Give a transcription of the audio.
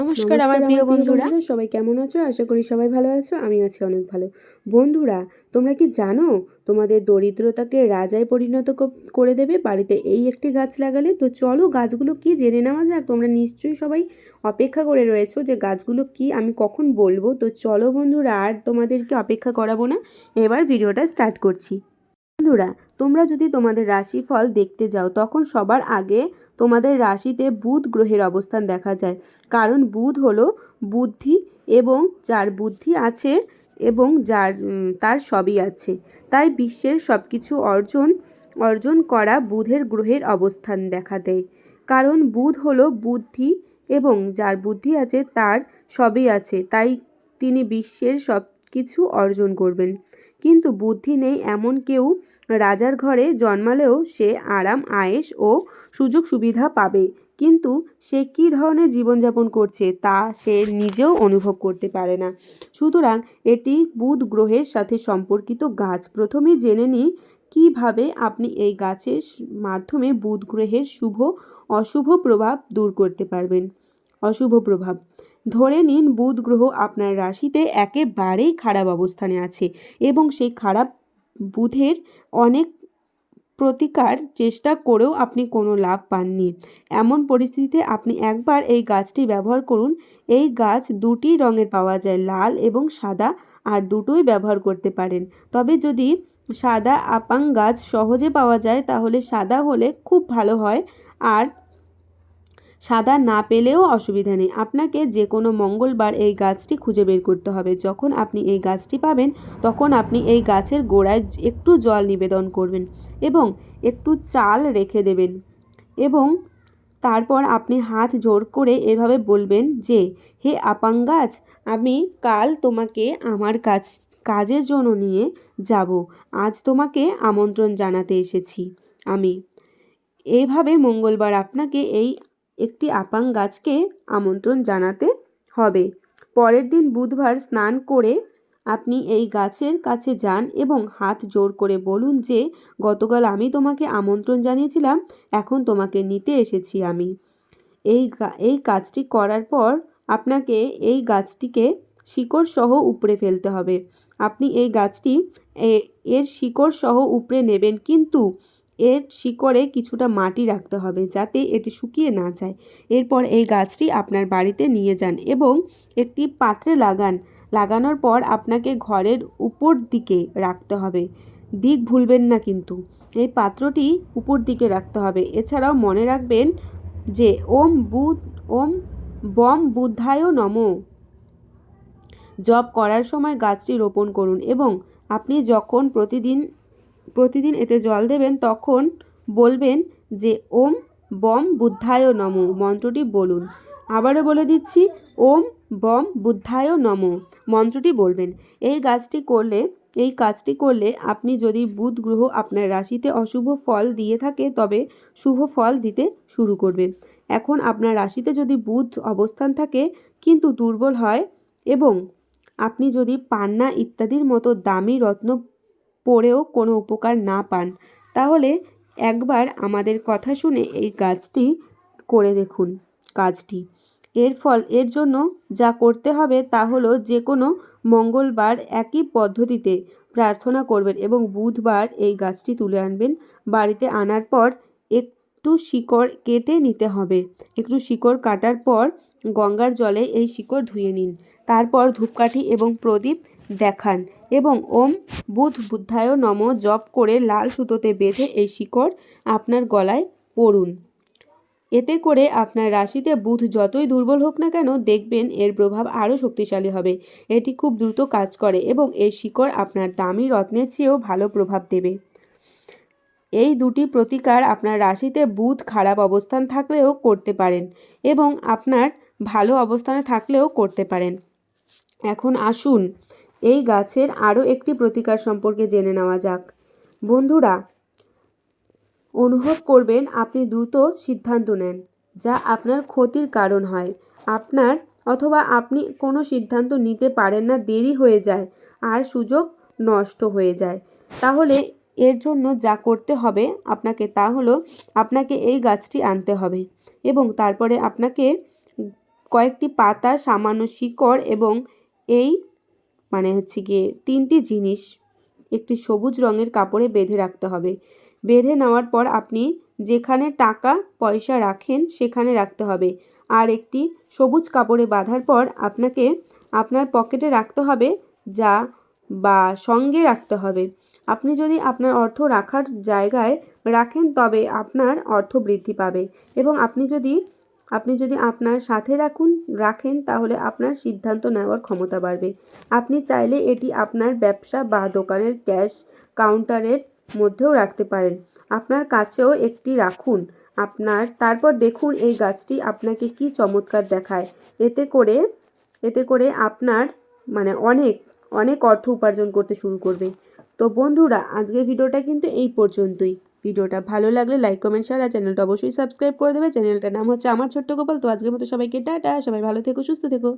নমস্কার আমার প্রিয় বন্ধুরা। সবাই কেমন আছো? আশা করি সবাই ভালো আছো আমি আছি অনেক ভালো। বন্ধুরা তোমরা কি জানো? তোমাদের দরিদ্রতাকে রাজায় পরিণত করে দেবে বাড়িতে এই একটি গাছ লাগালে। তো চলো গাছগুলো কি জেনে নেওয়া যাক? তোমরা নিশ্চয়ই সবাই অপেক্ষা করে রয়েছো যে গাছগুলো কি আমি কখন বলব। তো চলো বন্ধুরা আর তোমাদেরকে অপেক্ষা করাবো না। এবার ভিডিওটা স্টার্ট করছি। বন্ধুরা, তোমরা যদি তোমাদের রাশিফল দেখতে যাও, তখন সবার আগে তোমাদের রাশিতে বুধ গ্রহের অবস্থান দেখা যায়। কারণ বুধ হলো বুদ্ধি এবং যার বুদ্ধি আছে এবং যার তার সবই আছে। তাই বিশ্বের সব কিছু অর্জন অর্জন করা বুধের গ্রহের অবস্থান দেখা দেয়। কারণ বুধ হলো বুদ্ধি এবং যার বুদ্ধি আছে, তার সবই আছে। তাই তিনি বিশ্বের সব কিছু অর্জন করবেন। কিন্তু বুদ্ধি নেই এমন কেউ রাজার ঘরে জন্মালেও সে আরাম, আয়েশ ও সুযোগ সুবিধা পাবে। কিন্তু সে কী ধরনের জীবনযাপন করছে তা সে নিজেও অনুভব করতে পারে না। সুতরাং এটি বুধ গ্রহের সাথে সম্পর্কিত গাছ। প্রথমে জেনে নিই কীভাবে আপনি এই গাছের মাধ্যমে বুধ গ্রহের শুভ, অশুভ প্রভাব দূর করতে পারবেন। অশুভ প্রভাব। ধরে নিন বুধ গ্রহ আপনার রাশিতে একেবারেই খারাপ অবস্থানে আছে এবং সেই খারাপ বুধের অনেক প্রতিকার চেষ্টা করেও আপনি কোনো লাভ পাননি। এমন পরিস্থিতিতে আপনি একবার এই গাছটি ব্যবহার করুন। এই গাছ দুটি রঙের পাওয়া যায়, লাল এবং সাদা, আর দুটোই ব্যবহার করতে পারেন। তবে যদি সাদা আপাং গাছ সহজে পাওয়া যায়, তাহলে সাদা হলে খুব ভালো হয়। আর সাদা না পেলেও অসুবিধা নেই। আপনাকে যে কোনো মঙ্গলবার এই গাছটি খুঁজে বের করতে হবে। যখন আপনি এই গাছটি পাবেন, তখন আপনি এই গাছের গোড়ায় একটু জল নিবেদন করবেন এবং একটু চাল রেখে দেবেন এবং তারপর আপনি হাত জোর করে এভাবে বলবেন যে, হে আপাং গাছ, আমি কাল তোমাকে আমার কাজ কাজের জন্য নিয়ে যাব। আজ তোমাকে আমন্ত্রণ জানাতে এসেছি আমি। এইভাবে মঙ্গলবার আপনাকে এই একটি আপাং গাছকে আমন্ত্রণ জানাতে হবে। পরের দিন বুধবার স্নান করে আপনি এই গাছের কাছে যান এবং হাত জোর করে বলুন যে, গতকাল আমি তোমাকে আমন্ত্রণ জানিয়েছিলাম, এখন তোমাকে নিতে এসেছি আমি। এই এই কাজটি করার পর আপনাকে এই গাছটিকে শিকড় সহ উপড়ে ফেলতে হবে। আপনি এই গাছটি এর শিকড় সহ উপড়ে নেবেন, কিন্তু এর শিকড়ে কিছুটা মাটি রাখতে হবে যাতে এটি শুকিয়ে না যায়। এরপর এই গাছটি আপনার বাড়িতে নিয়ে যান এবং একটি পাত্রে লাগান। লাগানোর পর আপনাকে ঘরের উপর দিকে রাখতে হবে। দিক ভুলবেন না কিন্তু। এই পাত্রটি উপর দিকে রাখতে হবে। এছাড়াও মনে রাখবেন যে ওম বুধ, ওম বম বুদ্ধায় নমঃ। জপ করার সময় গাছটি রোপণ করুন এবং আপনি যখন প্রতিদিন প্রতিদিন এতে জল দেবেন, তখন বলবেন যে, ওম বম বুদ্ধায় নম, মন্ত্রটি বলুন। আবারও বলে দিচ্ছি, ওম বম বুদ্ধায় নম, মন্ত্রটি বলবেন। এই গাছটি করলে, এই কাজটি করলে আপনি যদি বুধ গ্রহ আপনার রাশিতে অশুভ ফল দিয়ে থাকে, তবে শুভ ফল দিতে শুরু করবে। এখন আপনার রাশিতে যদি বুধ অবস্থান থাকে, কিন্তু দুর্বল হয় এবং আপনি যদি পান্না ইত্যাদির মতো দামি রত্ন পড়েও কোনো উপকার না পান। তাহলে একবার আমাদের কথা শুনে এই গাছটি করে দেখুন, কাজটি। এর ফল, এর জন্য যা করতে হবে তা হলো যে কোনো মঙ্গলবার একই পদ্ধতিতে প্রার্থনা করবেন এবং বুধবার এই গাছটি তুলে আনবেন। বাড়িতে আনার পর একটু শিকড় কেটে নিতে হবে। একটু শিকড় কাটার পর গঙ্গার জলে এই শিকড় ধুয়ে নিন। তারপর ধূপকাঠি এবং প্রদীপ দেখান এবং ওম বুধ বুদ্ধায় নম জপ করে লাল সুতোতে বেঁধে এই শিকড় আপনার গলায় পড়ুন। এতে করে আপনার রাশিতে বুধ যতই দুর্বল হোক না কেন দেখবেন এর প্রভাব আরও শক্তিশালী হবে। এটি খুব দ্রুত কাজ করে এবং এর শিকড় আপনার দামি রত্নের চেয়েও ভালো প্রভাব দেবে। এই দুটি প্রতিকার আপনার রাশিতে বুধ খারাপ অবস্থান থাকলেও করতে পারেন এবং আপনার ভালো অবস্থানে থাকলেও করতে পারেন। এখন আসুন এই গাছের আরও একটি প্রতিকার সম্পর্কে জেনে নেওয়া যাক। বন্ধুরা, অনুভব করবেন আপনি দ্রুত সিদ্ধান্ত নেন যা আপনার ক্ষতির কারণ হয়। আপনার অথবা আপনি কোনো সিদ্ধান্ত নিতে পারেন না, দেরি হয়ে যায় আর সুযোগ নষ্ট হয়ে যায়। তাহলে এর জন্য যা করতে হবে আপনাকে তা হলো আপনাকে এই গাছটি আনতে হবে এবং তারপরে আপনাকে কয়েকটি পাতা, সামান্য শিকড় এবং এই মানে হচ্ছে গিয়ে তিনটি জিনিস একটি সবুজ রঙের কাপড়ে বেঁধে রাখতে হবে। বেঁধে নেওয়ার পর আপনি যেখানে টাকা, পয়সা রাখেন সেখানে রাখতে হবে। আর একটি সবুজ কাপড়ে বাঁধার পর আপনাকে আপনার পকেটে রাখতে হবে যা বা সঙ্গে রাখতে হবে। আপনি যদি আপনার অর্থ রাখার জায়গায় রাখেন তবে আপনার অর্থ বৃদ্ধি পাবে। এবং আপনি যদি আপনি যদি আপনার সাথে রাখুন, রাখেন, তাহলে আপনার সিদ্ধান্ত নেওয়ার ক্ষমতা বাড়বে। আপনি চাইলে এটি আপনার ব্যবসা বা দোকানের ক্যাশ কাউন্টারের মধ্যেও রাখতে পারেন। আপনার কাছেও একটি রাখুন। আপনার, তারপর দেখুন এই গাছটি আপনাকে কি চমৎকার দেখায়। এতে করে এতে করে আপনার মানে অনেক অনেক অর্থ উপার্জন করতে শুরু করবে। তো বন্ধুরা, আজকের ভিডিওটা কিন্তু এই পর্যন্তই। ভিডিওটা ভালো লাগলে লাইক কমেন্ট শেয়ার আর চ্যানেলটা অবশ্যই সাবস্ক্রাইব করে দেবে। চ্যানেলটার নাম হচ্ছে আমার ছোট্ট গোপাল। তো আজকের মতো সবাইকে টাটা। সবাই ভালো থেকো, সুস্থ থেকো।